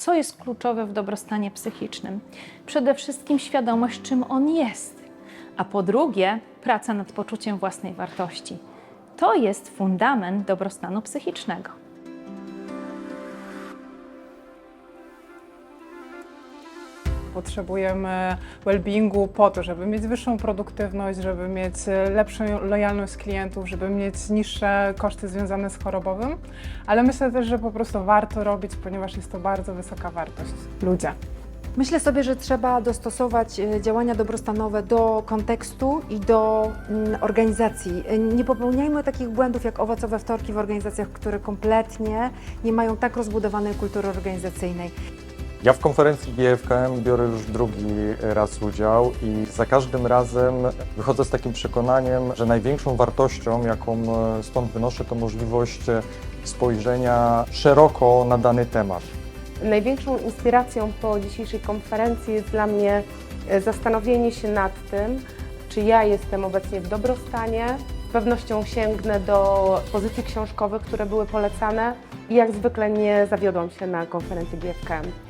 Co jest kluczowe w dobrostanie psychicznym? Przede wszystkim świadomość, czym on jest, a po drugie, praca nad poczuciem własnej wartości. To jest fundament dobrostanu psychicznego. Potrzebujemy well-beingu po to, żeby mieć wyższą produktywność, żeby mieć e, lepszą lojalność klientów, żeby mieć niższe koszty związane z chorobowym, ale myślę też, że po prostu warto robić, ponieważ jest to bardzo wysoka wartość. Ludzie. Myślę sobie, że trzeba dostosować e, działania dobrostanowe do kontekstu i do mm, organizacji. E, Nie popełniajmy takich błędów jak owocowe wtorki w organizacjach, które kompletnie nie mają tak rozbudowanej kultury organizacyjnej. Ja w konferencji GFKM biorę już drugi raz udział i za każdym razem wychodzę z takim przekonaniem, że największą wartością, jaką e, stąd wynoszę, to możliwość e, spojrzenia szeroko na dany temat. Największą inspiracją po dzisiejszej konferencji jest dla mnie e, zastanowienie się nad tym, czy ja jestem obecnie w dobrostanie. Z pewnością sięgnę do pozycji książkowych, które były polecane i jak zwykle nie zawiodłam się na konferencji GFKM.